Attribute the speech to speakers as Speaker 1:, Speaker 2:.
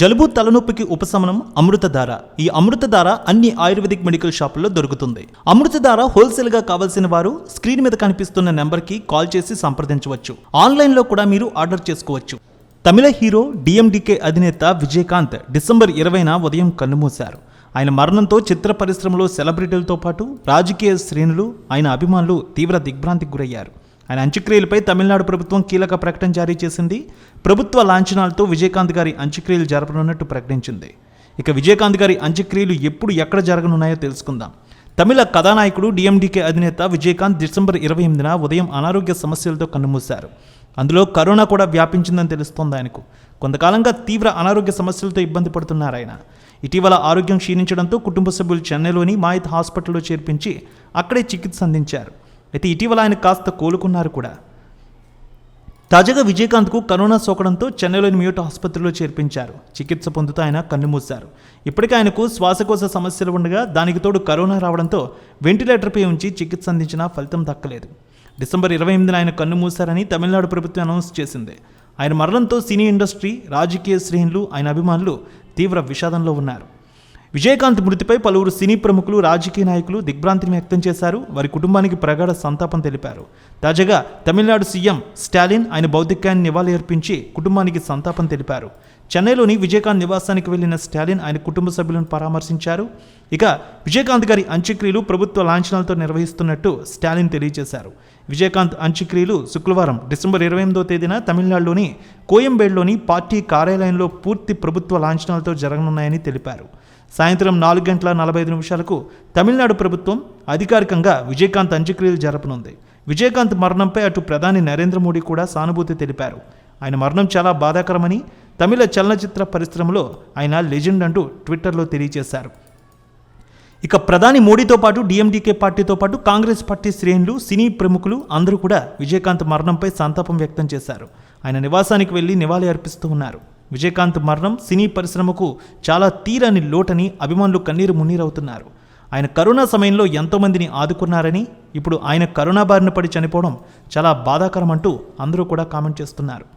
Speaker 1: జలుబు తలనొప్పికి ఉపశమనం అమృతధార. ఈ అమృతధార అన్ని ఆయుర్వేదిక్ మెడికల్ షాపుల్లో దొరుకుతుంది. అమృతధార హోల్సేల్గా కావాల్సిన వారు స్క్రీన్ మీద కనిపిస్తున్న నెంబర్కి కాల్ చేసి సంప్రదించవచ్చు. ఆన్లైన్లో కూడా మీరు ఆర్డర్ చేసుకోవచ్చు. తమిళ హీరో డిఎండికే అధినేత విజయకాంత్ డిసెంబర్ ఇరవైన ఉదయం కన్నుమూశారు. ఆయన మరణంతో చిత్ర పరిశ్రమలో సెలబ్రిటీలతో పాటు రాజకీయ శ్రేణులు ఆయన అభిమానులు తీవ్ర దిగ్భ్రాంతికి గురయ్యారు. ఆయన అంత్యక్రియలపై తమిళనాడు ప్రభుత్వం కీలక ప్రకటన జారీ చేసింది. ప్రభుత్వ లాంఛనాలతో విజయకాంత్ గారి అంత్యక్రియలు జరపనున్నట్టు ప్రకటించింది. ఇక విజయకాంత్ గారి అంత్యక్రియలు ఎప్పుడు ఎక్కడ జరగనున్నాయో తెలుసుకుందాం. తమిళ కథానాయకుడు డిఎండికే అధినేత విజయకాంత్ డిసెంబర్ ఇరవై ఎనిమిదిన ఉదయం అనారోగ్య సమస్యలతో కన్నుమూశారు. అందులో కరోనా కూడా వ్యాపించిందని తెలుస్తోంది ఆయనకు. కొంతకాలంగా తీవ్ర అనారోగ్య సమస్యలతో ఇబ్బంది పడుతున్నారు ఆయన. ఇటీవల ఆరోగ్యం క్షీణించడంతో కుటుంబ సభ్యులు చెన్నైలోని మాయిత్ హాస్పిటల్లో చేర్పించి అక్కడే చికిత్స అందించారు. అయితే ఇటీవల ఆయన కాస్త కోలుకున్నారు కూడా. తాజాగా విజయకాంత్కు కరోనా సోకడంతో చెన్నైలోని మ్యూట్ ఆసుపత్రిలో చేర్పించారు. చికిత్స పొందుతూ ఆయన కన్నుమూశారు. ఇప్పటికే ఆయనకు శ్వాసకోశ సమస్యలు ఉండగా దానికి తోడు కరోనా రావడంతో వెంటిలేటర్పై ఉంచి చికిత్స అందించినా ఫలితం దక్కలేదు. డిసెంబర్ ఇరవై ఎనిమిదిన ఆయన కన్ను మూశారని తమిళనాడు ప్రభుత్వం అనౌన్స్ చేసింది. ఆయన మరణంతో సినీ ఇండస్ట్రీ రాజకీయ శ్రేణులు ఆయన అభిమానులు తీవ్ర విషాదంలో ఉన్నారు. విజయకాంత్ మృతిపై పలువురు సినీ ప్రముఖులు రాజకీయ నాయకులు దిగ్భ్రాంతిని వ్యక్తం చేశారు. వారి కుటుంబానికి ప్రగాఢ సంతాపం తెలిపారు. తాజాగా తమిళనాడు సీఎం స్టాలిన్ ఆయన భౌతికాన్ని నివాళి అర్పించి కుటుంబానికి సంతాపం తెలిపారు. చెన్నైలోని విజయకాంత్ నివాసానికి వెళ్ళిన స్టాలిన్ ఆయన కుటుంబ సభ్యులను పరామర్శించారు. ఇక విజయకాంత్ గారి అంత్యక్రియలు ప్రభుత్వ లాంఛనాలతో నిర్వహిస్తున్నట్టు స్టాలిన్ తెలియజేశారు. విజయకాంత్ అంత్యక్రియలు శుక్రవారం డిసెంబర్ ఇరవై ఎనిమిదో తేదీన తమిళనాడులోని కోయంబేడ్లోని పార్టీ కార్యాలయంలో పూర్తి ప్రభుత్వ లాంఛనాలతో జరగనున్నాయని తెలిపారు. సాయంత్రం నాలుగు గంటల నలభై ఐదు నిమిషాలకు తమిళనాడు ప్రభుత్వం అధికారికంగా విజయకాంత్ అంత్యక్రియలు జరపనుంది. విజయకాంత్ మరణంపై అటు ప్రధాని నరేంద్ర మోడీ కూడా సానుభూతి తెలిపారు. ఆయన మరణం చాలా బాధాకరమని తమిళ చలనచిత్ర పరిశ్రమలో ఆయన లెజెండ్ అంటూ ట్విట్టర్లో తెలియజేశారు. ఇక ప్రధాని మోడీతో పాటు డిఎండికే పార్టీతో పాటు కాంగ్రెస్ పార్టీ శ్రేణులు సినీ ప్రముఖులు అందరూ కూడా విజయకాంత్ మరణంపై సంతాపం వ్యక్తం చేశారు. ఆయన నివాసానికి వెళ్ళి నివాళి అర్పిస్తూ ఉన్నారు. విజయకాంత్ మరణం సినీ పరిశ్రమకు చాలా తీరని లోటని అభిమానులు కన్నీరు మున్నీరవుతున్నారు. ఆయన కరోనా సమయంలో ఎంతోమందిని ఆదుకున్నారని ఇప్పుడు ఆయన కరోనా బారిన పడి చనిపోవడం చాలా బాధాకరం అంటూ అందరూ కూడా కామెంట్ చేస్తున్నారు.